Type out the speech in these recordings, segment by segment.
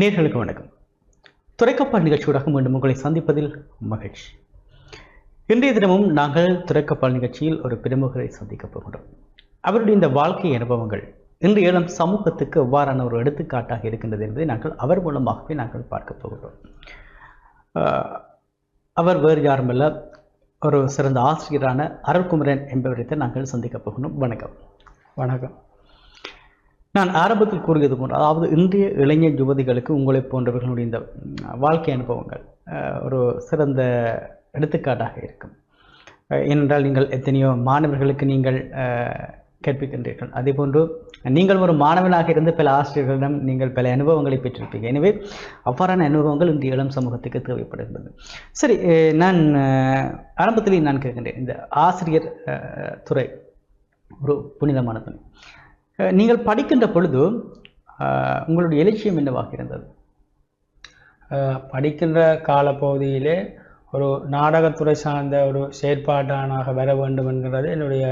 நேர்களுக்கு வணக்கம். துறைக்கப்பால் நிகழ்ச்சியூடாக மீண்டும் உங்களை சந்திப்பதில் மகிழ்ச்சி. இன்றைய தினமும் நாங்கள் துறைக்கப்பால் நிகழ்ச்சியில் ஒரு பிரமுகரை சந்திக்கப் போகிறோம் அவருடைய இந்த வாழ்க்கை அனுபவங்கள் இன்று இளம் சமூகத்துக்கு எவ்வாறான ஒரு எடுத்துக்காட்டாக இருக்கின்றது என்பதை நாங்கள் அவர் மூலமாகவே நாங்கள் பார்க்க போகிறோம் அவர் வேறு யாருமல்ல ஒரு சிறந்த ஆசிரியரான அருள்குமரன் என்பவரைத்தான் நாங்கள் சந்திக்கப் போகணும் வணக்கம். வணக்கம். நான் ஆரம்பத்தில் கூறியது போன்று அதாவது இன்றைய இளைஞர் யுவதிகளுக்கு உங்களை போன்றவர்களுடைய இந்த வாழ்க்கை அனுபவங்கள் ஒரு சிறந்த எடுத்துக்காட்டாக இருக்கும். ஏனென்றால் நீங்கள் எத்தனையோ மாணவர்களுக்கு நீங்கள் அஹ், கற்பிக்கின்றீர்கள். அதேபோன்று நீங்கள் ஒரு மாணவனாக இருந்து பல ஆசிரியர்களிடம் நீங்கள் பல அனுபவங்களை பெற்றிருப்பீங்க எனவே அவ்வாறான அனுபவங்கள் இந்த இளம் சமூகத்துக்கு தேவைப்படுகின்றது. சரி நான் ஆரம்பத்திலேயே நான் கேட்கின்றேன். இந்த ஆசிரியர் துறை ஒரு புனிதமான துணை நீங்கள் படிக்கின்ற பொழுது உங்களுடைய இலட்சியம் என்னவாக இருந்தது? படிக்கின்ற காலப்பகுதியிலே ஒரு நாடகத்துறை சார்ந்த ஒரு செயற்பாட்டானாக வர வேண்டும் என்கிறது என்னுடைய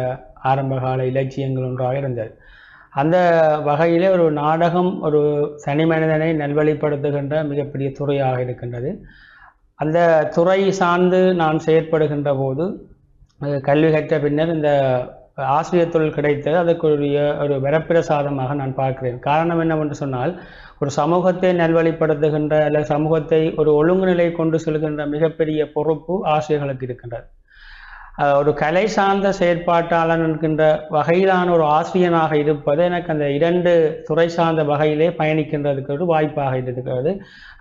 ஆரம்பகால இலட்சியங்கள் ஒன்றாக இருந்தது. அந்த வகையிலே ஒரு நாடகம் ஒரு தனி மனிதனை நல்வழிப்படுத்துகின்ற மிகப்பெரிய துறையாக இருக்கின்றது. அந்த துறை சார்ந்து நான் செயற்படுகின்ற போது கல்வி கற்ற பின்னர் இந்த ஆசிரியர் தொழில் கிடைத்தது அதற்குரிய ஒரு வரப்பிரசாதமாக நான் பார்க்கிறேன். காரணம் என்னவென்று சொன்னால் ஒரு சமூகத்தை நல்வழிப்படுத்துகின்ற அல்லது சமூகத்தை ஒரு ஒழுங்குநிலை கொண்டு செல்கின்ற மிகப்பெரிய பொறுப்பு ஆசிரியர்களுக்கு இருக்கின்றது. ஒரு கலை சார்ந்த செயற்பாட்டாளன் என்கின்ற வகையிலான ஒரு ஆசிரியனாக இருப்பது எனக்கு அந்த இரண்டு துறை சார்ந்த வகையிலே பயணிக்கின்றதுக்கு ஒரு வாய்ப்பாக இருக்கிறது.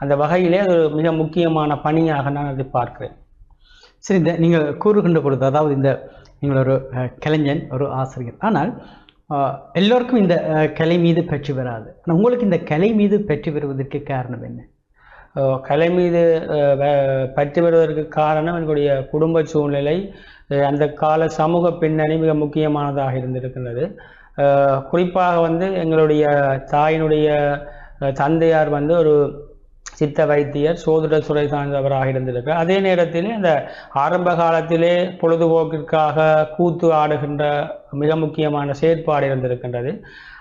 அந்த வகையிலே அது மிக முக்கியமான பணியாக நான் அதை பார்க்கிறேன். சரி இந்த நீங்கள் கூறுகின்ற பொழுது அதாவது இந்த நீங்கள் ஒரு கலைஞன் ஒரு ஆசிரியர் ஆனால் எல்லோருக்கும் இந்த கலை மீது பெற்று வராது ஆனால் உங்களுக்கு இந்த கலை மீது பெற்று வருவதற்கு காரணம் என்ன கலை மீது பெற்று பற்றி வருவதற்கு காரணம் என்னுடைய குடும்ப சூழ்நிலை அந்த கால சமூக பின்னணி மிக முக்கியமானதாக இருந்திருக்கின்றது குறிப்பாக வந்து எங்களுடைய தாயினுடைய தந்தையார் வந்து ஒரு சித்த வைத்தியர் சோதிட சுரை சார்ந்தவராக இருந்திருக்கிறார் அதே நேரத்தில் இந்த ஆரம்ப காலத்திலே பொழுதுபோக்கிற்காக கூத்து ஆடுகின்ற மிக முக்கியமான செயற்பாடு இருந்திருக்கின்றது.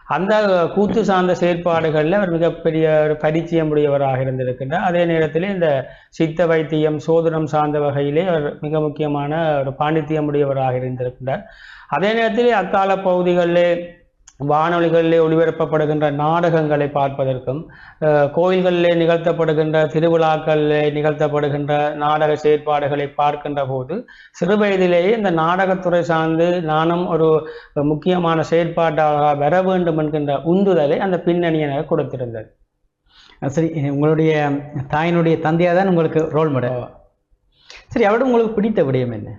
அந்த கூத்து சார்ந்த செயற்பாடுகளில் அவர் மிகப்பெரிய ஒரு பரிச்சயம் உடையவராக இருந்திருக்கின்றார் அதே நேரத்தில் இந்த சித்த வைத்தியம் சோதனம் சார்ந்த வகையிலே அவர் மிக முக்கியமான ஒரு பாண்டித்தியம் உடையவராக இருந்திருக்கின்றார் அதே நேரத்தில் அக்கால பகுதிகளிலே வானொலிகளிலே ஒளிபரப்பப்படுகின்ற நாடகங்களை பார்ப்பதற்கும் கோயில்களிலே நிகழ்த்தப்படுகின்ற திருவிழாக்களிலே நிகழ்த்தப்படுகின்ற நாடக செயற்பாடுகளை பார்க்கின்ற போது சிறு வயதிலேயே இந்த நாடகத்துறை சார்ந்து நானும் ஒரு முக்கியமான செயற்பாட்டாக வர வேண்டும் என்கின்ற உந்துதலை அந்த பின்னணி எனக்கு கொடுத்திருந்தது சரி உங்களுடைய தாயினுடைய தந்தையாக தான் உங்களுக்கு ரோல் மாடல் சரி அவரிடம் உங்களுக்கு பிடித்த விடயம் என்ன?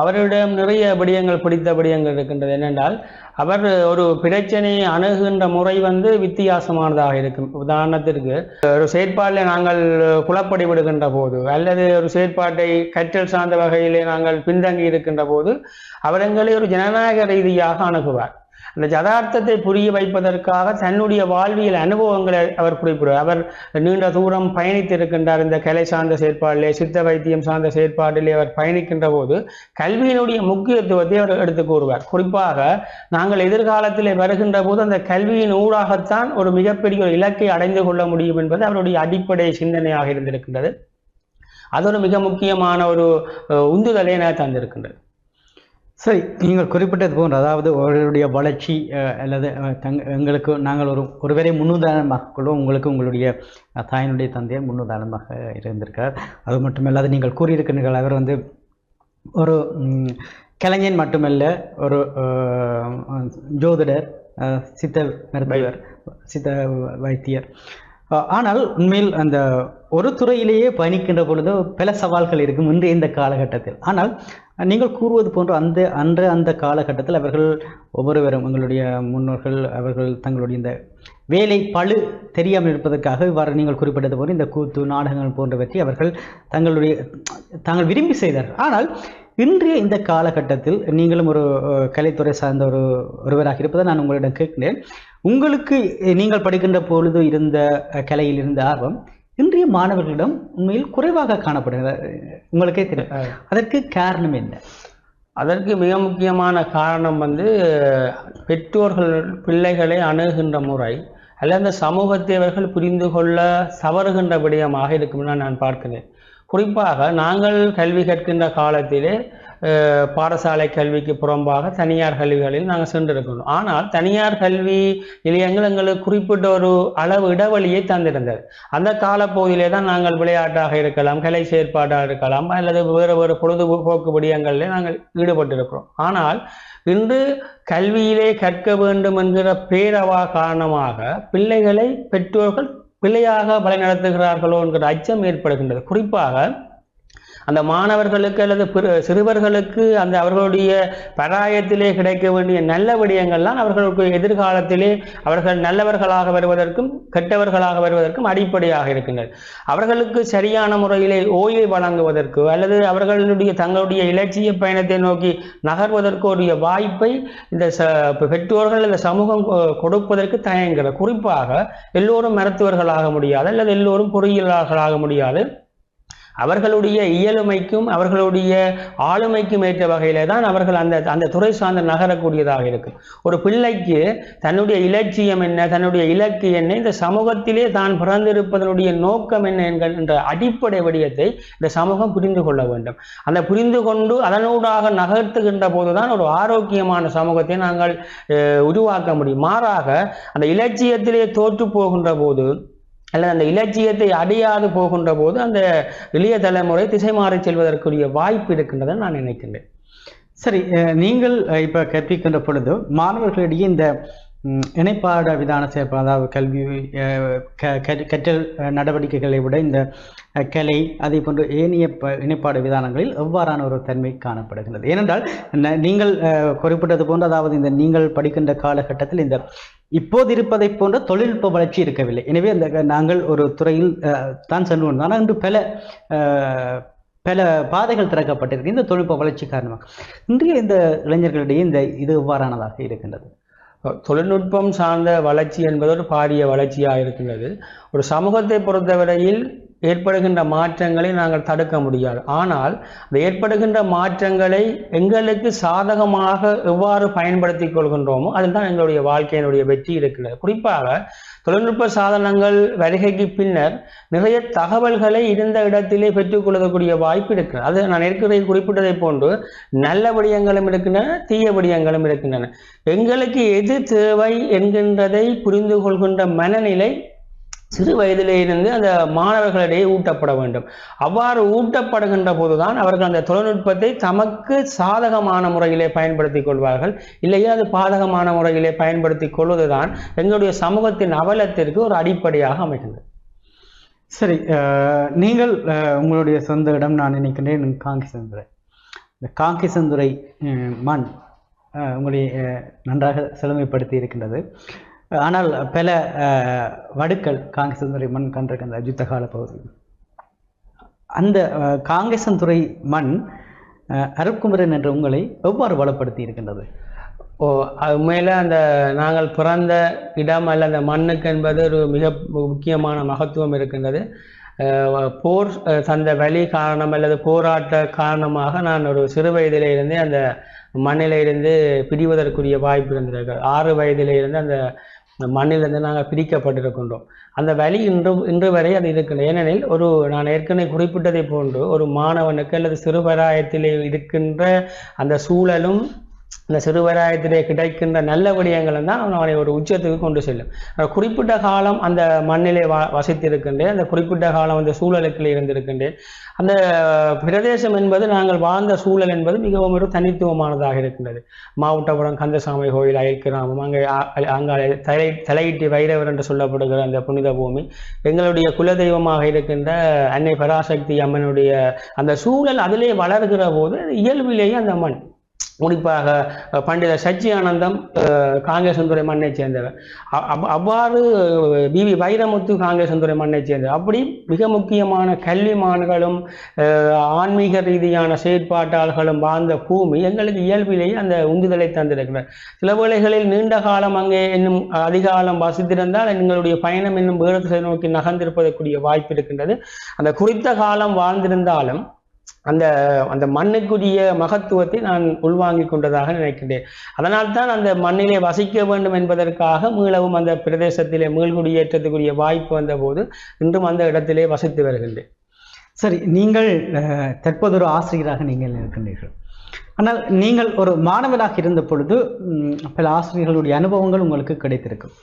அவரிடம் நிறைய விடயங்கள் பிடித்த விடயங்கள் இருக்கின்றது. என்னென்றால் அவர் ஒரு பிரச்சனையை அணுகுகின்ற முறை வந்து வித்தியாசமானதாக இருக்கும். உதாரணத்திற்கு ஒரு செயற்பாட்டில் நாங்கள் குழப்படி விடுகின்ற போது அல்லது ஒரு செயற்பாட்டை கற்றல் சார்ந்த வகையிலே நாங்கள் பின்தங்கி இருக்கின்ற போது அவர் எங்களை ஒரு ஜனநாயக ரீதியாக அணுகுவார். அந்த யதார்த்தத்தை புரிய வைப்பதற்காக தன்னுடைய வாழ்வியல் அனுபவங்களை அவர் குறிப்பிடுவார். அவர் நீண்ட தூரம் பயணித்திருக்கின்றார். இந்த கலை சார்ந்த செயற்பாடிலே சித்த வைத்தியம் சார்ந்த செயற்பாட்டிலே அவர் பயணிக்கின்ற போது கல்வியினுடைய முக்கியத்துவத்தை அவர் எடுத்து கூறுவார். குறிப்பாக நாங்கள் எதிர்காலத்திலே வருகின்ற போது அந்த கல்வியின் ஊடாகத்தான் ஒரு மிகப்பெரிய ஒரு இலக்கை அடைந்து கொள்ள முடியும் என்பது அவருடைய அடிப்படை சிந்தனையாக இருந்திருக்கின்றது. அது ஒரு மிக முக்கியமான ஒரு உந்துதலை என தந்திருக்கின்றது. சரி நீங்கள் குறிப்பிட்டது போன்ற அதாவது அவர்களுடைய வளர்ச்சி அல்லது தங் எங்களுக்கு நாங்கள் ஒரு ஒருவரை முன்னுதாரணமாக கொள்வோம் உங்களுக்கு உங்களுடைய தாயினுடைய தந்தையர் முன்னுதாரணமாக இருந்திருக்கார் அது மட்டுமல்லாது நீங்கள் கூறியிருக்கிறீர்கள் அவர் வந்து ஒரு கலைஞன் மட்டுமல்ல ஒரு ஜோதிடர் சித்த மருத்துவர் சித்த வைத்தியர். ஆனால் உண்மையில் அந்த ஒரு துறையிலேயே பயணிக்கின்ற பொழுது பல சவால்கள் இருக்கும் இன்று இந்த காலகட்டத்தில். ஆனால் நீங்கள் கூறுவது போன்று அந்த அன்று அந்த காலகட்டத்தில் அவர்கள் ஒவ்வொருவரும் உங்களுடைய முன்னோர்கள் அவர்கள் தங்களுடைய இந்த வேலை பழு தெரியாமல் இருப்பதற்காக இவ்வாறு நீங்கள் குறிப்பிட்டது போன்ற இந்த கூத்து நாடகங்கள் போன்றவற்றை அவர்கள் தங்களுடைய தாங்கள் விரும்பி செய்தார்கள். ஆனால் இன்றைய இந்த காலகட்டத்தில் நீங்களும் ஒரு கலைத்துறை சார்ந்த ஒரு ஒருவராக இருப்பதை நான் உங்களிடம் கேட்கிறேன். உங்களுக்கு நீங்கள் படிக்கின்ற பொழுது இருந்த கலையில் இருந்த ஆர்வம் இன்றைய மாணவர்களிடம் உண்மையில் குறைவாக காணப்படுகிறது. உங்களுக்கே தெரியும். அதற்கு காரணம் என்ன? அதற்கு மிக முக்கியமான காரணம் வந்து பெற்றோர்கள் பிள்ளைகளை அணுகுகின்ற முறை அல்லது அந்த சமூகத்தை அவர்கள் புரிந்து கொள்ள தவறுகின்ற விடயமாக இருக்கும் நான் பார்க்கிறேன். குறிப்பாக நாங்கள் கல்வி கற்கின்ற காலத்திலே பாடசாலை கல்விக்கு புறம்பாக தனியார் கல்விகளில் நாங்கள் சென்றிருக்கிறோம். ஆனால் தனியார் கல்வி நிலையங்கள் எங்களுக்கு குறிப்பிட்ட ஒரு அளவு இடைவெளியை தந்திருந்தது. அந்த காலப்பகுதியிலே தான் நாங்கள் விளையாட்டாக இருக்கலாம் கலை செயற்பாடாக இருக்கலாம் அல்லது வேறு வேறு பொழுதுபோக்கு விடயங்களிலே நாங்கள் ஈடுபட்டிருக்கிறோம். ஆனால் இன்று கல்வியிலே கற்க வேண்டும் என்கிற பேரவா காரணமாக பிள்ளைகளை பெற்றோர்கள் பிள்ளையாக வழிநடத்துகிறார்களோ என்கிற அச்சம் ஏற்படுகின்றது. குறிப்பாக அந்த மாணவர்களுக்கு அல்லது சிறுவர்களுக்கு அந்த அவர்களுடைய பராயத்திலே கிடைக்க வேண்டிய நல்ல விடயங்கள்லாம் அவர்களுக்கு எதிர்காலத்திலே அவர்கள் நல்லவர்களாக வருவதற்கும் கெட்டவர்களாக வருவதற்கும் அடிப்படையாக இருக்கின்றது அவர்களுக்கு சரியான முறையிலே ஓய்வை வழங்குவதற்கு அல்லது அவர்களுடைய தங்களுடைய இலட்சிய பயணத்தை நோக்கி நகர்வதற்கு உரிய வாய்ப்பை இந்த ச பெற்றோர்கள் இந்த சமூகம் கொடுப்பதற்கு தயங்குகிறது. குறிப்பாக எல்லோரும் மருத்துவர்களாக முடியாது அல்லது எல்லோரும் பொறியியலாளர்களாக முடியாது. அவர்களுடைய இயலுமைக்கும் அவர்களுடைய ஆளுமைக்கும் ஏற்ற வகையில தான் அவர்கள் அந்த அந்த துறை சார்ந்து நகரக்கூடியதாக இருக்கும். ஒரு பிள்ளைக்கு தன்னுடைய இலட்சியம் என்ன தன்னுடைய இலக்கு என்ன இந்த சமூகத்திலே தான் பிறந்திருப்பதனுடைய நோக்கம் என்ன என்கின்ற அடிப்படை வடிவத்தை இந்த சமூகம் புரிந்து கொள்ள வேண்டும். அந்த புரிந்து கொண்டு அதனூடாக நகர்த்துகின்ற போதுதான் ஒரு ஆரோக்கியமான சமூகத்தை நாங்கள் அஹ், உருவாக்க முடியும். மாறாக அந்த இலட்சியத்திலே தோற்று போகின்ற போது அல்லது அந்த இலட்சியத்தை அடையாது போகின்ற போது அந்த இளைய தலைமுறை திசை மாறிச் செல்வதற்குரிய வாய்ப்பு இருக்கின்றதை நான் நினைக்கின்றேன். சரி அஹ், நீங்கள் இப்போ இப்ப கற்பிக்கின்ற பொழுது மாணவர்களிடையே இந்த இணைப்பாட விதான செயற்பாடு அதாவது கல்வி கற்றல் நடவடிக்கைகளை விட இந்த கலை அதே போன்று ஏனைய ப- இணைப்பாடு விதானங்களில் எவ்வாறான ஒரு தன்மை காணப்படுகின்றது? ஏனென்றால் நீங்கள் அஹ், குறிப்பிட்டது போன்ற அதாவது இந்த நீங்கள் படிக்கின்ற காலகட்டத்தில் இந்த இப்போது இருப்பதைப் போன்ற தொழில்நுட்ப வளர்ச்சி இருக்கவில்லை. எனவே அந்த நாங்கள் ஒரு துறையில் அஹ், தான் சென்று கொண்டோம் ஆனால் இன்று பல அஹ், பல பாதைகள் திறக்கப்பட்டிருக்கு. இந்த தொழில்நுட்ப வளர்ச்சி காரணமாக இன்றைய இந்த இளைஞர்களிடையே இந்த இது எவ்வாறானதாக இருக்கின்றது? தொழில்நுட்பம் சார்ந்த வளர்ச்சி என்பது ஒரு பாரிய வளர்ச்சியாக இருக்கின்றது ஒரு சமூகத்தை பொறுத்தவரையில் ஏற்படுகின்ற மாற்றங்களை நாங்கள் தடுக்க முடியாது. ஆனால் அந்த ஏற்படுகின்ற மாற்றங்களை எங்களுக்கு சாதகமாக எவ்வாறு பயன்படுத்தி கொள்கின்றோமோ அதுதான் எங்களுடைய வாழ்க்கையினுடைய வெற்றி இருக்கிறது. குறிப்பாக தொழில்நுட்ப சாதனங்கள் வருகைக்கு பின்னர் நிறைய தகவல்களை இருந்த இடத்திலே பெற்றுக்கொள்ளக்கூடிய வாய்ப்பு இருக்கிறது. அது நான் ஏற்கனவே குறிப்பிட்டதை போன்று நல்ல விடயங்களும் இருக்கின்றன தீய விடயங்களும் இருக்கின்றன. எங்களுக்கு எது தேவை என்கின்றதை புரிந்து கொள்கின்ற மனநிலை சிறு வயதிலிருந்து அந்த மாணவர்களிடையே ஊட்டப்பட வேண்டும். அவ்வாறு ஊட்டப்படுகின்ற போதுதான் அவர்கள் அந்த தொழில்நுட்பத்தை தமக்கு சாதகமான முறையிலே பயன்படுத்திக் கொள்வார்கள். இல்லையா அது பாதகமான முறையிலே பயன்படுத்திக் கொள்வதுதான் எங்களுடைய சமூகத்தின் அவலத்திற்கு ஒரு அடிப்படையாக அமைகின்றது. சரி நீங்கள் உங்களுடைய சொந்த இடம் நான் நினைக்கின்றேன் காங்கிசந்துறை இந்த காங்கிசந்துறை மண் உங்களுடைய உங்களை நன்றாக செழுமைப்படுத்தி இருக்கின்றது. ஆனால் பல வடுக்கள் வடுக்கள் காங்கிசந்துறை மண் கண்டிருக்கின்ற யுத்த கால பகுதி. அந்த காங்கிரசன் துறை மண் அருக்குமரன் என்ற உங்களை எவ்வாறு வளப்படுத்தி இருக்கின்றது? ஓ அது உண்மையில அந்த நாங்கள் பிறந்த இடம் அல்ல அந்த மண்ணுக்கு என்பது ஒரு மிக முக்கியமான மகத்துவம் இருக்கின்றது. போர் தந்த வழி காரணம் அல்லது போராட்ட காரணமாக நான் ஒரு சிறு வயதிலிருந்தே அந்த மண்ணிலிருந்து பிரிவதற்குரிய வாய்ப்பு இருந்திருக்கு ஆறு வயதிலிருந்து அந்த மண்ணிலிருந்து நாங்கள் பிரிக்கப்பட்டிருக்கின்றோம். அந்த வழி இன்று இன்று வரை அது இருக்கின்றது ஏனெனில் ஒரு நான் ஏற்கனவே குறிப்பிட்டதை போன்று ஒரு மாணவனுக்கு அல்லது சிறுபராயத்திலே இருக்கின்ற அந்த சூழலும் அந்த சிறுவராயத்திலே கிடைக்கின்ற நல்ல விடயங்களும் தான் அவனை ஒரு உச்சத்துக்கு கொண்டு செல்லும். குறிப்பிட்ட காலம் அந்த மண்ணிலே வா வசித்திருக்கின்றேன். அந்த குறிப்பிட்ட காலம் அந்த சூழலுக்குள்ளே இருந்திருக்கின்றேன். அந்த பிரதேசம் என்பது நாங்கள் வாழ்ந்த சூழல் என்பது மிகவும் ஒரு தனித்துவமானதாக இருக்கின்றது. மாவட்டபுரம் கந்தசாமி கோயில் அயல் கிராமம் அங்கே அங்காலே தலை தலையிட்டி வைரவர் என்று சொல்லப்படுகிற அந்த புனித பூமி எங்களுடைய குலதெய்வமாக இருக்கின்ற அன்னை பராசக்தி அம்மனுடைய அந்த சூழல் அதிலே வளர்கிற போது இயல்பிலேயே அந்த மண் குறிப்பாக அஹ், பண்டித சச்சியானந்தம் அஹ், காங்கேசன்துறை மண்ணை சேர்ந்தவர். அவ்வாறு அவ்- அவ்வாறு பிவி வைரமுத்து காங்கேசன்துறை மண்ணை சேர்ந்தவர். அப்படி மிக முக்கியமான கல்விமான்களும் அஹ், ஆன்மீக ரீதியான செயற்பாட்டாளர்களும் வாழ்ந்த பூமி எங்களுக்கு இயல்பிலேயே அந்த உந்துதலை தந்திருக்கிறார் சில வேளைகளில் நீண்ட காலம் அங்கே இன்னும் அதிகாலம் வசித்திருந்தால் எங்களுடைய பயணம் இன்னும் வேறு நோக்கி நகர்ந்திருப்பதற்குரிய வாய்ப்பு இருக்கின்றது. அந்த குறித்த காலம் வாழ்ந்திருந்தாலும் அந்த அந்த மண்ணுக்குரிய மகத்துவத்தை நான் உள்வாங்கிக் கொண்டதாக நினைக்கின்றேன். அதனால்தான் அந்த மண்ணிலே வசிக்க வேண்டும் என்பதற்காக மீளவும் அந்த பிரதேசத்திலே மீள்குடியேற்றத்துக்குரிய வாய்ப்பு வந்தபோது இன்றும் அந்த இடத்திலே வசித்து வருகின்றேன். சரி நீங்கள் தற்போது ஒரு ஆசிரியராக நீங்கள் இருக்கின்றீர்கள். ஆனால் நீங்கள் ஒரு மாணவராக இருந்த பொழுது பல ஆசிரியர்களுடைய அனுபவங்கள் உங்களுக்கு கிடைத்திருக்கும்.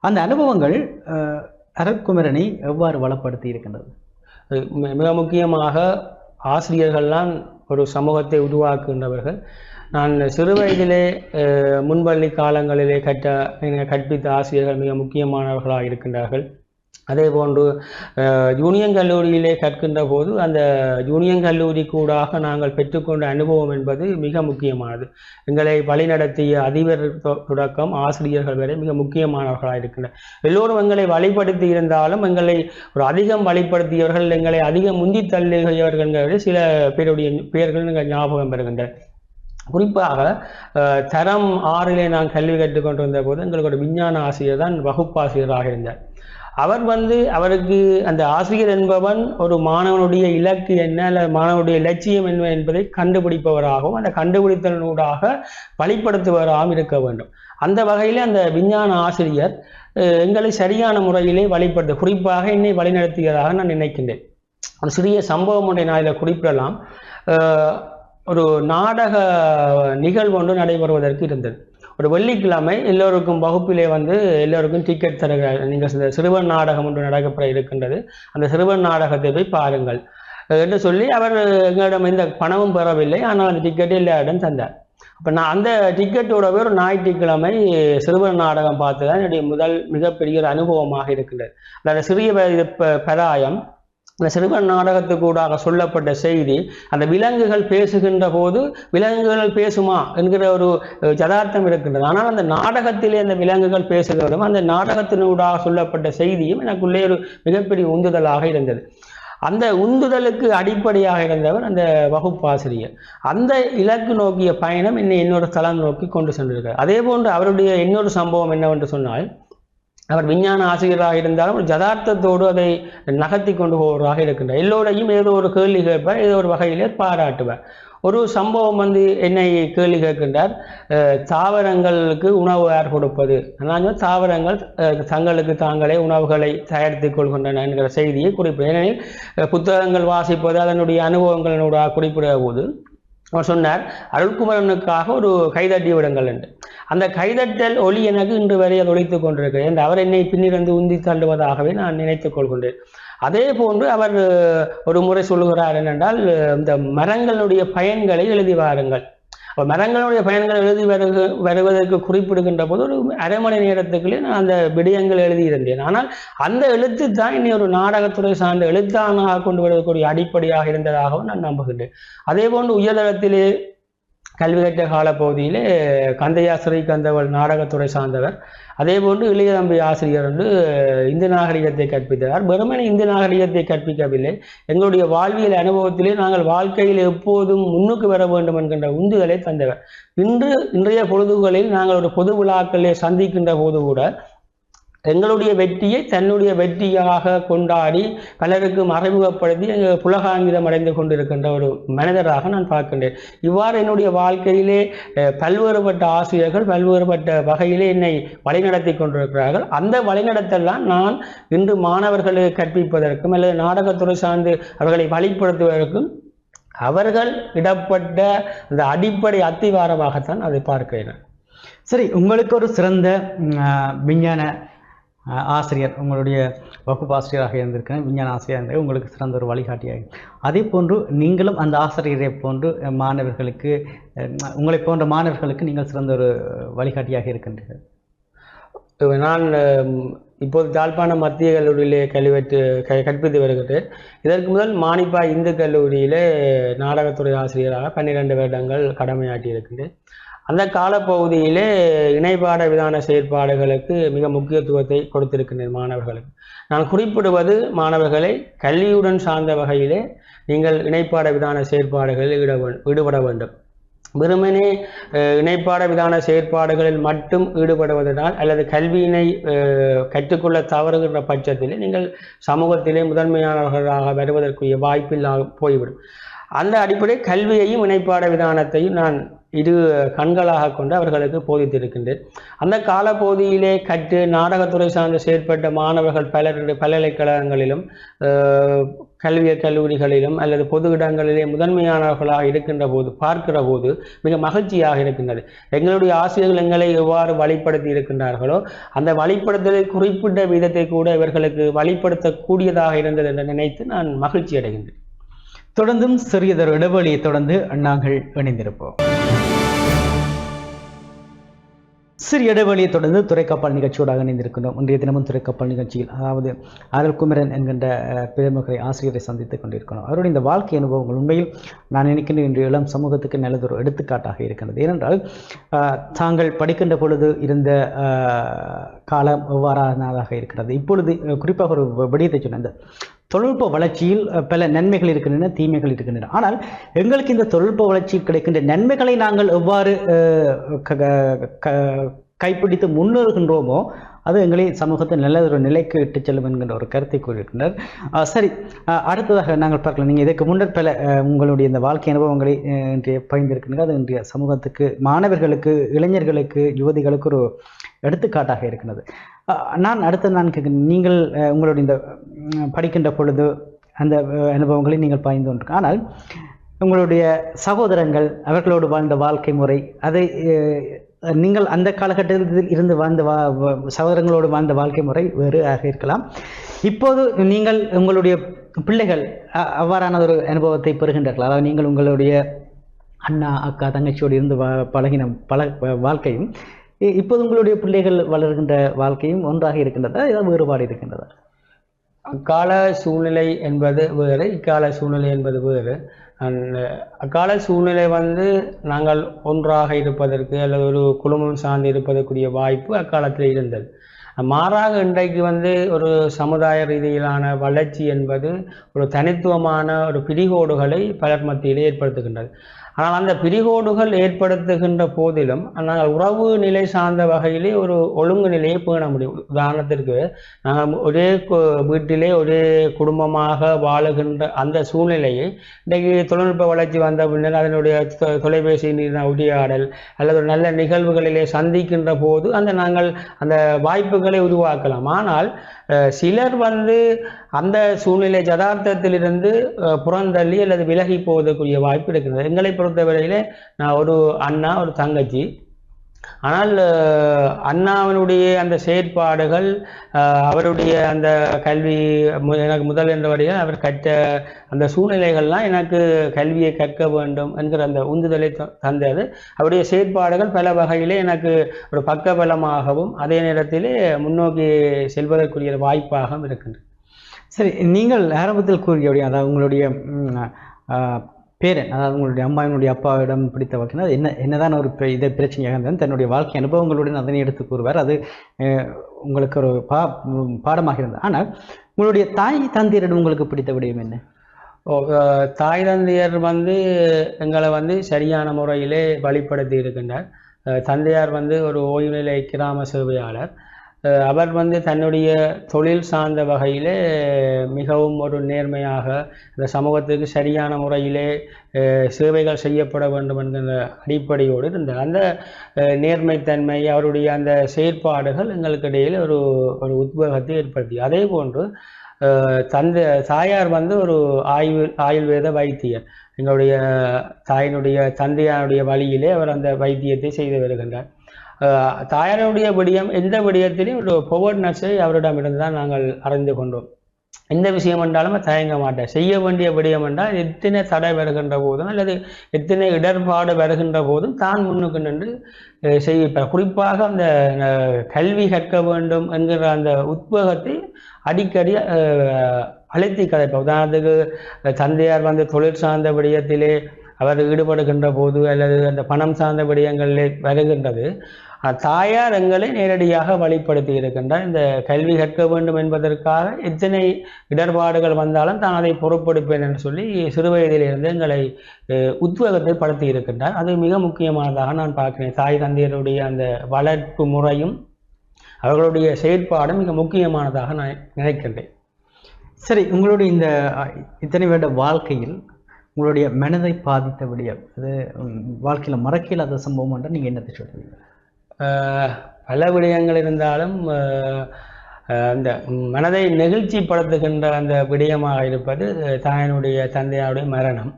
அந்த அனுபவங்கள் அஹ், அருட்குமரனை எவ்வாறு வளப்படுத்தி இருக்கின்றது? மிக முக்கியமாக ஆசிரியர்கள்லாம் ஒரு சமூகத்தை உருவாக்குகின்றவர்கள். நான் சிறு வயதிலே முன்பள்ளி காலங்களிலே கற்ற கற்பித்த ஆசிரியர்கள் மிக முக்கியமானவர்களாக இருக்கின்றார்கள் அதே போன்று யூனியன் கல்லூரியிலே கற்கின்ற போது அந்த யூனியன் கல்லூரி கூடாக நாங்கள் பெற்றுக்கொண்ட அனுபவம் என்பது மிக முக்கியமானது. எங்களை வழிநடத்திய அதிபர் தொ- தொடக்கம் ஆசிரியர்கள் வரை மிக முக்கியமானவர்களாக இருக்கின்றனர். எல்லோரும் எங்களை வழிபடுத்தி இருந்தாலும் எங்களை ஒரு அதிகம் வழிபடுத்தியவர்கள் எங்களை அதிகம் முந்தி தள்ளியவர்கள் சில பேருடைய பெயர்கள் ஞாபகம் பெறுகின்றனர் குறிப்பாக தரம் ஆறிலே நான் கல்வி கற்றுக்கொண்டிருந்த போது எங்களுக்கு ஒரு விஞ்ஞான ஆசிரியர் தான் வகுப்பாசிரியராக இருந்தார். அவர் வந்து அவருக்கு அந்த ஆசிரியர் என்பவன் ஒரு மாணவனுடைய இலக்கு என்ன அல்லது மாணவனுடைய லட்சியம் என்ன என்பதை கண்டுபிடிப்பவராகவும் அந்த கண்டுபிடித்தலனூடாக வழிப்படுத்துவராகவும் இருக்க வேண்டும். அந்த வகையில் அந்த விஞ்ஞான ஆசிரியர் எங்களை சரியான முறையிலே வழிபடுத்த குறிப்பாக என்னை வழிநடத்தியதாக நான் நினைக்கின்றேன். ஒரு சிறிய சம்பவம் ஒன்றை நான் இதில் குறிப்பிடலாம். ஒரு நாடக நிகழ்வு ஒன்று நடைபெறுவதற்கு இருந்தது. ஒரு வெள்ளிக்கிழமை எல்லோருக்கும் வகுப்பிலே வந்து எல்லோருக்கும் டிக்கெட் தருகிறார் நீங்கள் சிறுவன் நாடகம் ஒன்று நடக்கப்பட இருக்கின்றது. அந்த சிறுவன் நாடகத்தை போய் பாருங்கள். என்று சொல்லி அவர் எங்களிடம் எந்த பணமும் பெறவில்லை. ஆனால் அந்த டிக்கெட்டை எல்லாரிடம் தந்தார். அப்போ நான் அந்த டிக்கெட்டோடவே ஒரு ஞாயிற்றுக்கிழமை சிறுவன் நாடகம் பார்த்து தான் என்னுடைய முதல் மிகப்பெரிய ஒரு அனுபவமாக இருக்கின்றது. அந்த சிறிய வயது பராயம் இந்த சிறுவன் நாடகத்துக்கூடாக சொல்லப்பட்ட செய்தி அந்த விலங்குகள் பேசுகின்ற போது விலங்குகள் பேசுமா என்கிற ஒரு ஜதார்த்தம் யதார்த்தம் இருக்கின்றது. ஆனால் அந்த நாடகத்திலே அந்த விலங்குகள் பேசுகிறதும் அந்த நாடகத்தினூடாக சொல்லப்பட்ட செய்தியும் எனக்குள்ளே ஒரு மிகப்பெரிய உந்துதலாக இருந்தது. அந்த உந்துதலுக்கு அடிப்படையாக இருந்தவர் அந்த வகுப்பாசிரியர். அந்த இலக்கு நோக்கிய பயணம் என்னை இன்னொரு தளம் நோக்கி கொண்டு சென்றிருக்கிறார். அதே போன்று அவருடைய இன்னொரு சம்பவம் என்னவென்று சொன்னால் அவர் விஞ்ஞான ஆசிரியராக இருந்தாலும் ஒரு ஜதார்த்தத்தோடு அதை நகர்த்தி கொண்டு போவதாக இருக்கின்றார். எல்லோரையும் ஏதோ ஒரு கேள்வி கேட்பார் ஏதோ ஒரு வகையிலே பாராட்டுவார். ஒரு சம்பவம் வந்து என்னை கேள்வி கேட்கின்றார். தாவரங்களுக்கு உணவு யார் கொடுப்பது? நான் தாவரங்கள் தங்களுக்கு தாங்களே உணவுகளை தயாரித்துக் கொள்கின்றன என்கிற செய்தியை குறிப்பிட ஏனெனில் புத்தகங்கள் வாசிப்பது அதனுடைய அனுபவங்களோட குறிப்பிட போது அவர் சொன்னார் அருள்குமரனுக்காக ஒரு கைதட்டி விடுங்கள் என்று. அந்த கைதட்டல் ஒளி எனக்கு இன்று வரை அது ஒழித்துக் கொண்டிருக்கிறேன் என்று அவர் என்னை பின்னிருந்து உந்தி தள்ளுவதாகவே நான் நினைத்துக் கொள்கின்றேன். அதே போன்று அவர் ஒரு முறை சொல்லுகிறார் என்னென்றால் இந்த மரங்களுடைய பயன்களை எழுதி வாருங்கள். அப்ப மரங்களுடைய பயன்கள் எழுதி வருக வருவதற்கு குறிப்பிடுகின்ற போது ஒரு அரை மணி நேரத்துக்குள்ளே நான் அந்த விடயங்கள் எழுதியிருந்தேன். ஆனால் அந்த எழுத்து தான் என்னை ஒரு நாடகத்துறை சார்ந்த எழுத்தானாக கொண்டு வருவதற்குரிய அடிப்படையாக இருந்ததாகவும் நான் நம்புகின்றேன். அதே போன்று உயர்தளத்திலே கல்வி கற்ற காலப்பகுதியிலே கந்தையா ஸ்ரீ கந்தவள் நாடகத்துறை சார்ந்தவர் அதே போன்று இளையதம்பி ஆசிரியர் வந்து இந்து நாகரிகத்தை கற்பித்தார் வெறுமனே இந்து நாகரிகத்தை கற்பிக்கவில்லை. எங்களுடைய வாழ்வியல் அனுபவத்திலே நாங்கள் வாழ்க்கையில் எப்போதும் முன்னுக்கு வர வேண்டும் என்கின்ற உந்துதலை தந்தவர். இன்று இன்றைய பொழுதுகளில் நாங்கள் ஒரு பொது விழாக்களிலே சந்திக்கின்ற போது கூட எங்களுடைய வெற்றியை தன்னுடைய வெற்றியாக கொண்டாடி பலருக்கும் மறைமுகப்படுத்தி எங்கள் புலகாங்கிதம் அடைந்து கொண்டிருக்கின்ற ஒரு மனிதராக நான் பார்க்கின்றேன். இவ்வாறு என்னுடைய வாழ்க்கையிலே பல்வேறுபட்ட ஆசிரியர்கள் பல்வேறுபட்ட வகையிலே என்னை வழிநடத்தி கொண்டிருக்கிறார்கள். அந்த வழிநடத்தெல்லாம் நான் இன்று மாணவர்களை கற்பிப்பதற்கும் அல்லது நாடகத்துறை சார்ந்து அவர்களை வழிப்படுத்துவதற்கும் அவர்கள் இடப்பட்ட அந்த அடிப்படை அத்திவாரமாகத்தான் அதை பார்க்கிறேன். சரி உங்களுக்கு ஒரு சிறந்த விஞ்ஞான ஆசிரியர் உங்களுடைய வகுப்பாசிரியராக இருந்திருக்கேன் விஞ்ஞான ஆசிரியராக இருந்தது உங்களுக்கு சிறந்த ஒரு வழிகாட்டியாக அதே போன்று நீங்களும் அந்த ஆசிரியரை போன்று மாணவர்களுக்கு உங்களை போன்ற மாணவர்களுக்கு நீங்கள் சிறந்த ஒரு வழிகாட்டியாக இருக்கின்றீர்கள். நான் இப்போது யாழ்ப்பாணம் மத்திய கல்லூரியிலே கல்வெட்டு க கற்பித்து வருகிறேன். இதற்கு முதல் மானிப்பா இந்து கல்லூரியிலே நாடகத்துறை ஆசிரியராக பன்னிரெண்டு வருடங்கள் கடமையாற்றி இருக்கின்றேன் அந்த காலப்பகுதியிலே இணைப்பாட விதான செயற்பாடுகளுக்கு மிக முக்கியத்துவத்தை கொடுத்திருக்கின்றேன் மாணவர்களுக்கு. நான் குறிப்பிடுவது மாணவர்களை கல்வியுடன் சார்ந்த வகையிலே நீங்கள் இணைப்பாட விதான செயற்பாடுகளில் ஈட ஈடுபட வேண்டும். வெறுமனே இணைப்பாட விதான செயற்பாடுகளில் மட்டும் ஈடுபடுவதனால் அல்லது கல்வியினை கற்றுக்கொள்ள தவறுகின்ற பட்சத்தில் நீங்கள் சமூகத்திலே முதன்மையானவர்களாக வருவதற்குரிய வாய்ப்பில்லாக போய்விடும். அந்த அடிப்படை கல்வியையும் இணைப்பாட விதானத்தையும் நான் இரு கண்களாக கொண்டு அவர்களுக்கு போதித்திருக்கின்றேன். அந்த காலப்பகுதியிலே கற்று நாடகத்துறை சார்ந்து செயற்பட்ட மாணவர்கள் பலர் பல்கலைக்கழகங்களிலும் கல்விய கல்லூரிகளிலும் அல்லது பொது இடங்களிலே முதன்மையானவர்களாக இருக்கின்ற போது பார்க்கிற போது மிக மகிழ்ச்சியாக இருக்கின்றது. எங்களுடைய ஆசிரியர்கள் எங்களை எவ்வாறு வழிப்படுத்தி இருக்கின்றார்களோ அந்த வழிப்படுத்தலை குறிப்பிட்ட விதத்தை கூட இவர்களுக்கு வழிப்படுத்தக்கூடியதாக இருந்தது என்று நினைத்து நான் மகிழ்ச்சி அடைகின்றேன் தொடர்ந்தும் சிறியதொரு இடைவெளியை தொடர்ந்து நாங்கள் இணைந்திருப்போம். சிறு இடைவெளியை தொடர்ந்து துறைக்கப்பால் நிகழ்ச்சியோடாக இணைந்திருக்கின்றோம். இன்றைய தினமும் துறைக்கப்பல் நிகழ்ச்சியில் அதாவது அருள்குமரன் என்கின்ற அஹ், பிரமுகரை ஆசிரியரை சந்தித்துக் கொண்டிருக்கிறோம். அவருடைய இந்த வாழ்க்கை அனுபவங்கள் உண்மையில் நான் நினைக்கின்ற இன்று இளம் சமூகத்துக்கு நல்லதொரு எடுத்துக்காட்டாக இருக்கின்றது. ஏனென்றால் தாங்கள் படிக்கின்ற பொழுது இருந்த காலம் எவ்வாறானதாக இருக்கிறது? இப்பொழுது குறிப்பாக ஒரு விடயத்தை சொன்ன தொழில்நுட்ப வளர்ச்சியில் பல நன்மைகள் இருக்கின்றன தீமைகள் இருக்கின்றன. ஆனால் எங்களுக்கு இந்த தொழில்நுட்ப வளர்ச்சியில் கிடைக்கின்ற நன்மைகளை நாங்கள் எவ்வாறு க- க- க- கைப்பிடித்து முன்னேறுகின்றோமோ அது எங்களை சமூகத்தை நல்ல ஒரு நிலைக்கு இட்டுச் செல்லும் என்கின்ற ஒரு கருத்தை கூறியிருக்கின்றனர் சரி அடுத்ததாக நாங்கள் பார்க்கலாம். நீங்கள் இதற்கு முன்னர் பல உங்களுடைய இந்த வாழ்க்கை அனுபவங்களை இன்றைய பகிர்ந்திருக்கின்றனர் அது இன்றைய சமூகத்துக்கு மாணவர்களுக்கு இளைஞர்களுக்கு யுவதிகளுக்கு ஒரு எடுத்துக்காட்டாக இருக்கிறது நான் அடுத்த நான் கேட்கிறேன் நீங்கள் உங்களுடைய இந்த படிக்கின்ற பொழுது அந்த அனுபவங்களை நீங்கள் பாய்ந்து கொண்டு ஆனால் உங்களுடைய சகோதரங்கள் அவர்களோடு வாழ்ந்த வாழ்க்கை முறை அதை நீங்கள் அந்த காலகட்டத்தில் இருந்து வாழ்ந்த வா சகோதரங்களோடு வாழ்ந்த வாழ்க்கை முறை வேறு ஆக இருக்கலாம். இப்போது நீங்கள் உங்களுடைய பிள்ளைகள் அவ்வாறான ஒரு அனுபவத்தை பெறுகின்றார்கள். அதாவது நீங்கள் உங்களுடைய அண்ணா அக்கா தங்கச்சியோடு இருந்து வா பழகின பல வாழ்க்கையும் இப்போது உங்களுடைய பிள்ளைகள் வளர்கின்ற வாழ்க்கையும் ஒன்றாக இருக்கின்றதா? ஏதாவது வேறுபாடு இருக்கின்றதா? அக்கால சூழ்நிலை என்பது வேறு இக்கால சூழ்நிலை என்பது வேறு. அக்கால சூழ்நிலை வந்து நாங்கள் ஒன்றாக இருப்பதற்கு அல்லது ஒரு குடும்பம் சார்ந்து இருப்பதற்குரிய வாய்ப்பு அக்காலத்தில் இருந்தது. மாறாக இன்றைக்கு வந்து ஒரு சமுதாய ரீதியிலான வளர்ச்சி என்பது ஒரு தனித்துவமான ஒரு பிடிகோடுகளை பலர் மத்தியிலே ஏற்படுத்துகின்றது. ஆனால் அந்த பிரிகோடுகள் ஏற்படுத்துகின்ற போதிலும் நாங்கள் உறவு நிலை சார்ந்த வகையிலே ஒரு ஒழுங்கு நிலையை பேண முடியும். உதாரணத்திற்கு நாங்கள் ஒரே வீட்டிலே ஒரே குடும்பமாக வாழுகின்ற அந்த சூழ்நிலையை இன்றைக்கு தொழில்நுட்ப வளர்ச்சி வந்த பின்னர் அதனுடைய தொ- தொலைபேசியின் உரையாடல் அல்லது ஒரு நல்ல நிகழ்வுகளிலே சந்திக்கின்ற போது அந்த நாங்கள் அந்த வாய்ப்புகளை உருவாக்கலாம். ஆனால் சிலர் வந்து அந்த சூழ்நிலை ஜதார்த்தத்திலிருந்து புறந்தள்ளி அல்லது விலகி போவதற்குரிய வாய்ப்பு இருக்கிறது. எங்களை பொறுத்தவரையிலே நான் ஒரு அண்ணா ஒரு தங்கச்சி. ஆனால் அண்ணாவினுடைய அந்த செயற்பாடுகள் அவருடைய அந்த கல்வி மு- எனக்கு முதல் என்ற அவர் கற்ற அந்த சூழ்நிலைகள்லாம் எனக்கு கல்வியை கற்க வேண்டும் என்கிற அந்த உந்துதலை த- தந்தது. அவருடைய செயற்பாடுகள் பல வகையிலே எனக்கு ஒரு பக்கபலமாகவும் அதே நேரத்திலே முன்னோக்கி செல்வதற்குரிய வாய்ப்பாகவும் இருக்கின்றது சரி நீங்கள் ஆரம்பத்தில் கூறியபடி அதாவது உங்களுடைய பேரன் அதாவது உங்களுடைய அம்மாவினுடைய அப்பாவிடம் பிடித்த வகையில் என்ன என்னதான் ஒரு இதை பிரச்சனையாக இருந்தாலும் தன்னுடைய வாழ்க்கை அனுபவங்களுடன் அதனை எடுத்து கூறுவார். அது உங்களுக்கு ஒரு பா பாடமாக இருந்தது. ஆனால் உங்களுடைய தாய் தந்தையரிடம் உங்களுக்கு பிடித்த விடயம் என்ன? தாய் தந்தையர் வந்து எங்களை வந்து சரியான முறையிலே வழிப்படுத்தி இருக்கின்றார். தந்தையார் வந்து ஒரு ஓய்வு நிலை கிராம சேவையாளர். அவர் வந்து தன்னுடைய தொழில் சார்ந்த வகையிலே மிகவும் ஒரு நேர்மையாக இந்த சமூகத்துக்கு சரியான முறையிலே சேவைகள் செய்யப்பட வேண்டும் என்கிற அடிப்படையோடு இருந்தார். அந்த நேர்மைத்தன்மை அவருடைய அந்த செயற்பாடுகள் எங்களுக்கு இடையில் ஒரு ஒரு உத்வேகத்தை ஏற்படுத்தி. அதே போன்று தந்த தந்தை தாயார் வந்து ஒரு ஆயுள் ஆயுர்வேத வைத்தியர். எங்களுடைய தாயினுடைய தந்தையாருடைய வழியிலே அவர் அந்த வைத்தியத்தை செய்து வருகின்றார். தாயாருடைய விடயம் எந்த விடயத்திலையும் ஒரு பொவர்னஸை அவரிடமிருந்து தான் நாங்கள் அறிந்து கொண்டோம். எந்த விஷயம் என்றாலும் தயங்க மாட்டேன் செய்ய வேண்டிய விடயம் என்றால் எத்தனை தடை வருகின்ற போதும் அல்லது எத்தனை இடர்பாடு வருகின்ற போதும் தான் முன்னுக்கு நின்று அஹ், செய்விப்பார். குறிப்பாக அந்த கல்வி கற்க வேண்டும் என்கிற அந்த உத்வேகத்தை அடிக்கடி அஹ், அழுத்தி கதைப்பார் உதாரணத்துக்கு தந்தையார் வந்து தொழில் சார்ந்த விடயத்திலே அவர் ஈடுபடுகின்ற போது அல்லது அந்த பணம் சார்ந்த விடயங்களிலே வருகின்றது. தாயார் எங்களை நேரடியாக வழிப்படுத்தி இருக்கின்றார். இந்த கல்வி கற்க வேண்டும் என்பதற்காக எத்தனை இடர்பாடுகள் வந்தாலும் தான் அதை பொறுப்பெடுப்பேன் என்று சொல்லி சிறுவயதிலிருந்து எங்களை உத்வேகத்தை படுத்தி இருக்கின்றார். அது மிக முக்கியமானதாக நான் பார்க்கிறேன். தாய் தந்தையருடைய அந்த வளர்ப்பு முறையும் அவர்களுடைய செயற்பாடும் மிக முக்கியமானதாக நான் நினைக்கின்றேன். சரி உங்களுடைய இந்த இத்தனை வேண்ட வாழ்க்கையில் உங்களுடைய மனதை பாதித்த விடயம் அது வாழ்க்கையில் வாழ்க்கையில மறக்க இல்லாத சம்பவம் என்றால் நீங்க என்னத்தை சொல்றீங்க பல விடயங்கள் இருந்தாலும் ஆஹ் அந்த மனதை நெகிழ்ச்சிப்படுத்துகின்ற அந்த விடயமாக இருப்பது தாயனுடைய தந்தையாருடைய மரணம்.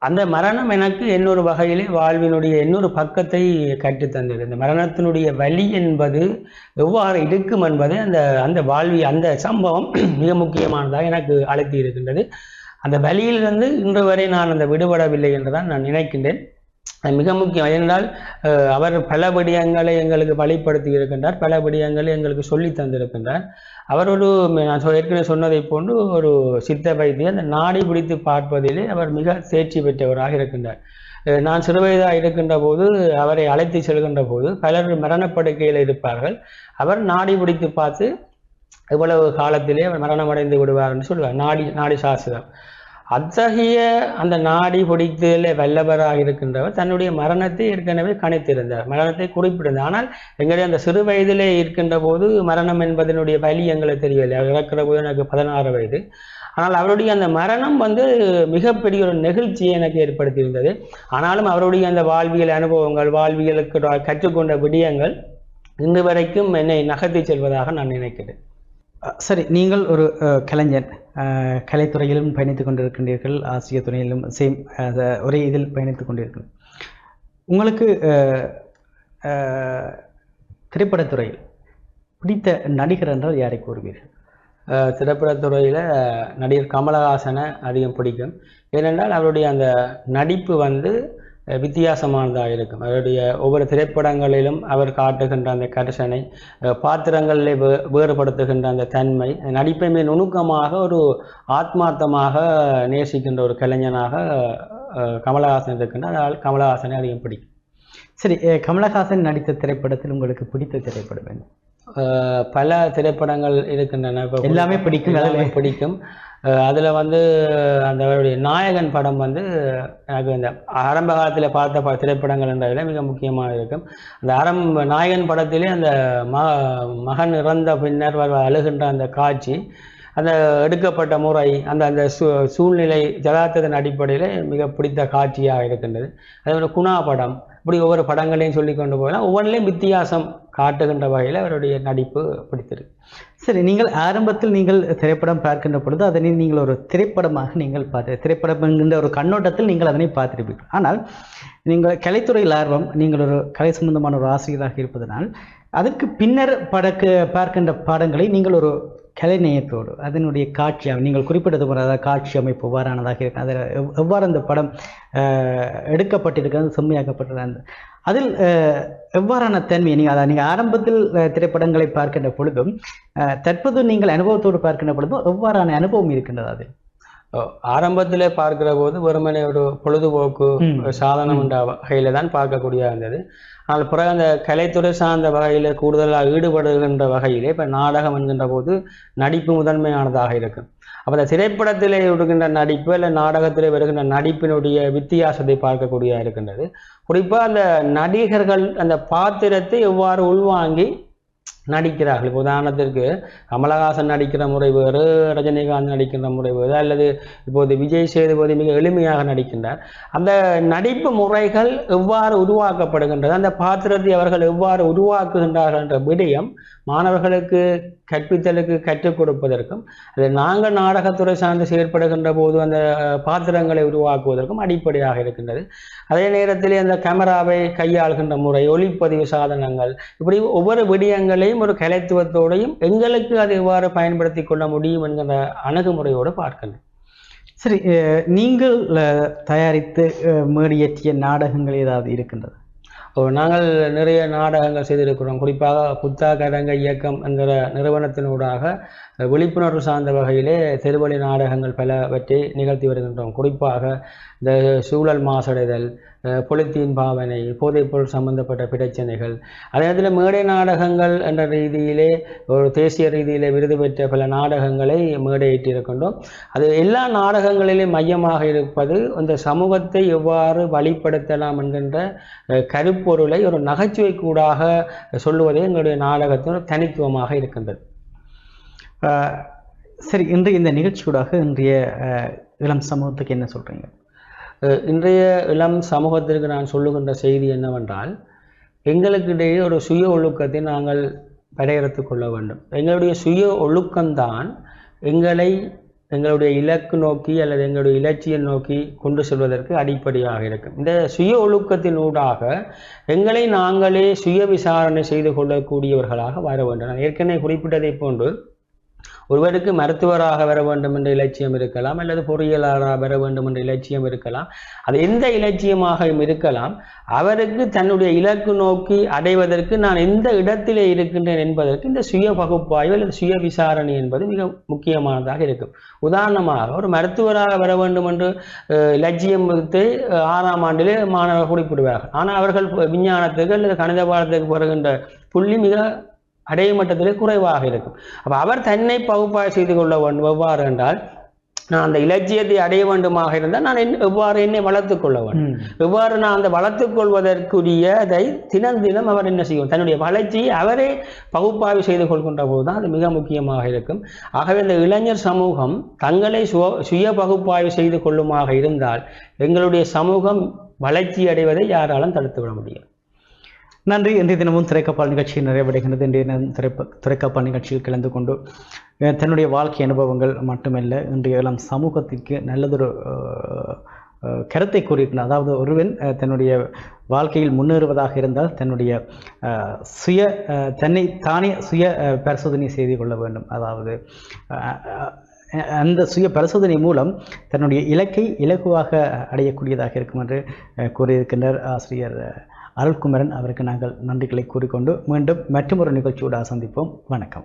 அந்த மரணம் எனக்கு இன்னொரு வகையிலே வாழ்வினுடைய இன்னொரு பக்கத்தை கற்றுத்தந்தது இந்த மரணத்தினுடைய வலி என்பது எவ்வாறு இருக்கும் என்பதை அந்த அந்த வாழ்வி அந்த சம்பவம் மிக முக்கியமானதாக எனக்கு அழைத்து இருக்கின்றது. அந்த வழியிலிருந்து இன்று வரை நான் அந்த விடுபடவில்லை என்றுதான் நான் நினைக்கின்றேன். அது மிக முக்கியம். ஏனென்றால் அவர் பல விடயங்களை எங்களுக்கு வழிப்படுத்தி இருக்கின்றார் பல விடயங்களை எங்களுக்கு சொல்லி தந்திருக்கின்றார். அவர் ஒரு நான் ஏற்கனவே சொன்னதை போன்று ஒரு சித்த வைத்தியர் அந்த நாடி பிடித்து பார்ப்பதிலே அவர் மிக தேர்ச்சி பெற்றவராக இருக்கின்றார். நான் சிறுவயதாக இருக்கின்ற போது அவரை அழைத்து செல்கின்ற போது பலர் மரணப்படுக்கையில் இருப்பார்கள். அவர் நாடி பிடித்து பார்த்து இவ்வளவு காலத்திலே அவர் மரணமடைந்து விடுவார் என்று சொல்லுவார். நாடி நாடி சாஸ்திரம். அத்தகைய அந்த நாடி பிடித்ததில் வல்லவராக இருக்கின்றவர் தன்னுடைய மரணத்தை ஏற்கனவே கணித்திருந்தார். மரணத்தை குறிப்பிட்டிருந்தார். ஆனால் எங்களுடைய அந்த சிறு வயதிலே இருக்கின்ற போது மரணம் என்பதனுடைய வலி எங்களுக்கு தெரியவில்லை. அவர் இறக்கிற போது எனக்கு பதினாறு வயது. ஆனால் அவருடைய அந்த மரணம் வந்து மிகப்பெரிய ஒரு நெகிழ்ச்சியை எனக்கு ஏற்படுத்தியிருந்தது. ஆனாலும் அவருடைய அந்த வாழ்வியல் அனுபவங்கள் வாழ்வியலுக்கு கற்றுக்கொண்ட விடயங்கள் இன்று வரைக்கும் என்னை நகர்த்தி செல்வதாக நான் நினைக்கிறேன். சரி நீங்கள் ஒரு கலைஞன் கலைஞர். கலைத்துறையிலும் பயணித்துக் கொண்டிருக்கின்றீர்கள் ஆசிய துறையிலும் சேம் ஒரே இதில் பயணித்துக் கொண்டிருக்கிறோம். உங்களுக்கு திரைப்படத்துறையில் பிடித்த நடிகர் என்றால் யாரை கூறுவீர்கள்? திரைப்படத்துறையில் நடிகர் கமலஹாசனை அதிகம் பிடிக்கும். ஏனென்றால் அவருடைய அந்த நடிப்பு வந்து வித்தியாசமானதாக இருக்கும். அவருடைய ஒவ்வொரு திரைப்படங்களிலும் அவர் காட்டுகின்ற அந்த கரிசனை பாத்திரங்களிலே வே வேறுபடுத்துகின்ற அந்த தன்மை நடிப்பை மிக நுணுக்கமாக ஒரு ஆத்மார்த்தமாக நேசிக்கின்ற ஒரு கலைஞனாக கமலஹாசன் இருக்கின்றார். அதனால் கமலஹாசனை அதிகம் பிடிக்கும். சரி கமலஹாசன் நடித்த திரைப்படத்தில் உங்களுக்கு பிடித்த திரைப்படம் என்ன? பல திரைப்படங்கள் இருக்கின்றன. எல்லாமே பிடிக்கும் எல்லாமே பிடிக்கும். அதில் வந்து அந்த அவருடைய நாயகன் படம் வந்து எனக்கு இந்த ஆரம்ப காலத்தில் பார்த்த ப திரைப்படங்கள் என்றதில் மிக முக்கியமாக இருக்கும். அந்த ஆரம்ப நாயகன் படத்திலே அந்த ம மகன் இறந்த பின்னர் அழுகின்ற அந்த காட்சி அந்த எடுக்கப்பட்ட முறை அந்த அந்த சூ சூழ்நிலை ஜதார்த்தத்தின் அடிப்படையில் மிக பிடித்த காட்சியாக இருக்கின்றது. அதோட குணா படம். இப்படி ஒவ்வொரு படங்களையும் சொல்லி கொண்டு போகலாம். ஒவ்வொன்றிலையும் வித்தியாசம் காட்டுகின்ற வகையில் அவருடைய நடிப்பு பிடித்திருக்கு. சரி நீங்கள் ஆரம்பத்தில் நீங்கள் திரைப்படம் பார்க்கின்ற பொழுது அதனை நீங்கள் ஒரு திரைப்படமாக நீங்கள் பார்த்து திரைப்படம் என்கின்ற ஒரு கண்ணோட்டத்தில் நீங்கள் அதனை பார்த்திருப்பீர்கள். ஆனால் நீங்கள் கலைத்துறையில் ஆர்வம் நீங்கள் ஒரு கலை சம்பந்தமான ஒரு ஆசிரியராக இருப்பதனால் அதற்கு பின்னர் படக்கு பார்க்கின்ற பாடங்களை நீங்கள் ஒரு கலை நேயத்தோடு அதனுடைய காட்சி நீங்கள் குறிப்பிட்டது போல அதாவது காட்சி அமைப்பு எவ்வாறானதாக இருக்கு. அதில் எவ்- எவ்வாறு அந்த படம் எடுக்கப்பட்டிருக்கிறது செம்மையாக்கப்பட்டது அந்த அதில் எவ்வாறான தன்மை நீங்கள் அதை நீங்கள் ஆரம்பத்தில் திரைப்படங்களை பார்க்கின்ற பொழுதும் தற்போது நீங்கள் அனுபவத்தோடு பார்க்கின்ற பொழுதும் எவ்வாறான அனுபவம் இருக்கின்றது அதில்? ஆரம்பத்திலே பார்க்கிற போது வெறுமனே ஒரு பொழுதுபோக்கு. சாதனம் என்ற வகையில தான் பார்க்கக்கூடியதா இருந்தது. ஆனால் பிறகு அந்த கலைத்துறை சார்ந்த வகையில் கூடுதலாக ஈடுபடுகின்ற வகையிலே இப்போ நாடகம் என்கின்ற போது நடிப்பு முதன்மையானதாக இருக்கும். அப்போ அந்த திரைப்படத்திலே விடுகின்ற நடிப்பு இல்லை நாடகத்திலே வருகின்ற நடிப்பினுடைய வித்தியாசத்தை பார்க்கக்கூடிய இருக்கின்றது. குறிப்பாக அந்த நடிகர்கள் அந்த பாத்திரத்தை எவ்வாறு உள்வாங்கி நடிக்கிறார்கள். இப்போ உதாரணத்திற்கு கமலஹாசன் நடிக்கிற முறை வேறு ரஜினிகாந்த் நடிக்கின்ற முறை வேறு அல்லது இப்போது விஜய் சேதுபதி மிக எளிமையாக நடிக்கின்றார். அந்த நடிப்பு முறைகள் எவ்வாறு உருவாக்கப்படுகின்றது அந்த பாத்திரத்தை அவர்கள் எவ்வாறு உருவாக்குகின்றார்கள் என்ற விடயம் மாணவர்களுக்கு கற்பித்தலுக்கு கற்றுக் கொடுப்பதற்கும் அது நாங்கள் நாடகத்துறை சார்ந்து செயற்படுகின்ற போது அந்த பாத்திரங்களை உருவாக்குவதற்கும் அடிப்படையாக இருக்கின்றது. அதே நேரத்தில் அந்த கேமராவை கையாளுகின்ற முறை ஒளிப்பதிவு சாதனங்கள் இப்படி ஒவ்வொரு விடயங்களையும் ஒரு கலைத்துவத்தோடையும் எங்களுக்கு அதை எவ்வாறு பயன்படுத்தி கொள்ள முடியும் என்கிற அணுகுமுறையோடு பார்க்கின்றோம் சரி நீங்கள் தயாரித்து மேடியேற்றிய நாடகங்கள் ஏதாவது இருக்கின்றது? நாங்கள் நிறைய நாடகங்கள் செய்திருக்கிறோம். குறிப்பாக புத்தா கதங்க இயக்கம் என்கிற நிறுவனத்தினூடாக விழிப்புணர்வு சார்ந்த வகையிலே தெருவழி நாடகங்கள் பலவற்றை நிகழ்த்தி வருகின்றோம். குறிப்பாக இந்த சூழல் மாசடைதல் பொலித்தீன் பாவனை போதைப்பொருள் சம்பந்தப்பட்ட பிரச்சனைகள் அதே நேரத்தில் மேடை நாடகங்கள் என்ற ரீதியிலே ஒரு தேசிய ரீதியிலே விருது பெற்ற பல நாடகங்களை மேடையிட்டிருக்கின்றோம். அது எல்லா நாடகங்களிலும் மையமாக இருப்பது அந்த சமூகத்தை எவ்வாறு வழிப்படுத்தலாம் என்கின்ற கருப்பொருளை ஒரு நகைச்சுவை கூடாக சொல்லுவதே எங்களுடைய நாடகத்தின் தனித்துவமாக இருக்கின்றது. சரி இன்று இந்த நிகழ்ச்சியூடாக இன்றைய இளம் சமூகத்துக்கு என்ன சொல்கிறீங்க இன்றைய இளம் சமூகத்திற்கு நான் சொல்லுகின்ற செய்தி என்னவென்றால் எங்களுக்கிடையே ஒரு சுய ஒழுக்கத்தை நாங்கள் வரையறுத்து கொள்ள வேண்டும். எங்களுடைய சுய ஒழுக்கம்தான் எங்களை எங்களுடைய இலக்கு நோக்கி அல்லது எங்களுடைய இலட்சியம் நோக்கி கொண்டு செல்வதற்கு அடிப்படையாக இருக்கும். இந்த சுய ஒழுக்கத்தினூடாக எங்களை நாங்களே சுய விசாரணை செய்து கொள்ளக்கூடியவர்களாக வர வேண்டும். நான் ஏற்கனவே குறிப்பிட்டதை போன்று ஒருவருக்கு மருத்துவராக வர வேண்டும் என்ற இலட்சியம் இருக்கலாம் அல்லது பொறியியலாளராக வர வேண்டும் என்ற இலட்சியம் இருக்கலாம். அது எந்த இலட்சியமாக இருக்கலாம். அவருக்கு தன்னுடைய இலக்கு நோக்கி அடைவதற்கு நான் எந்த இடத்திலே இருக்கின்றேன் என்பதற்கு இந்த சுய பகுப்பாய்வு அல்லது சுய விசாரணை என்பது மிக முக்கியமானதாக இருக்கும். உதாரணமாக ஒரு மருத்துவராக வர வேண்டும் என்று இலட்சியம் வைத்து ஆறாம் ஆண்டிலே மாணவர்கள் குறிப்பிடுவார்கள். ஆனால் அவர்கள் விஞ்ஞானத்துக்கு அல்லது கணித பாடத்துக்கு வருகின்ற புள்ளி மிக அடைய மட்டத்திலே குறைவாக இருக்கும். அப்ப அவர் தன்னை பகுப்பாய்வு செய்து கொள்ள வேண்டும் எவ்வாறு என்றால் நான் அந்த இலட்சியத்தை அடைய வேண்டுமாக இருந்தால் நான் என்ன- எவ்வாறு என்னை வளர்த்துக் கொள்ள வேண்டும். எவ்வாறு நான் அந்த வளர்த்துக் கொள்வதற்குரியதை தினம் தினம் அவர் என்ன செய்யும்? தன்னுடைய வளர்ச்சியை அவரே பகுப்பாய்வு செய்து கொள்கின்ற போது தான் அது மிக முக்கியமாக இருக்கும். ஆகவே இந்த இளைஞர் சமூகம் தங்களை சுய சுய பகுப்பாய்வு செய்து கொள்ளுமாக இருந்தால் எங்களுடைய சமூகம் வளர்ச்சி அடைவதை யாராலும் தடுத்து விட முடியும் நன்றி. இன்றைய தினமும் திரைக்கப்பால் நிகழ்ச்சி நிறைவடைகிறது இன்றைய தினம் திரைப்ப திரைக்கப்பால் நிகழ்ச்சியில் கலந்து கொண்டு தன்னுடைய வாழ்க்கை அனுபவங்கள் மட்டுமல்ல இன்றைய எல்லாம் சமூகத்திற்கு நல்லதொரு கருத்தை கூறியிருக்கிறார். அதாவது ஒருவன் தன்னுடைய வாழ்க்கையில் முன்னேறுவதாக இருந்தால் தன்னுடைய சுய தன்னை தானே சுய பரிசோதனை செய்து கொள்ள வேண்டும். அதாவது அந்த சுய பரிசோதனை மூலம் தன்னுடைய இலக்கை இலகுவாக அடையக்கூடியதாக இருக்கும் என்று கூறியிருக்கின்றார் ஆசிரியர் அருள்குமரன் அவருக்கு நாங்கள் நன்றிகளை கூறிக்கொண்டு மீண்டும் மற்றொரு நிகழ்ச்சியோடு சந்திப்போம். வணக்கம்.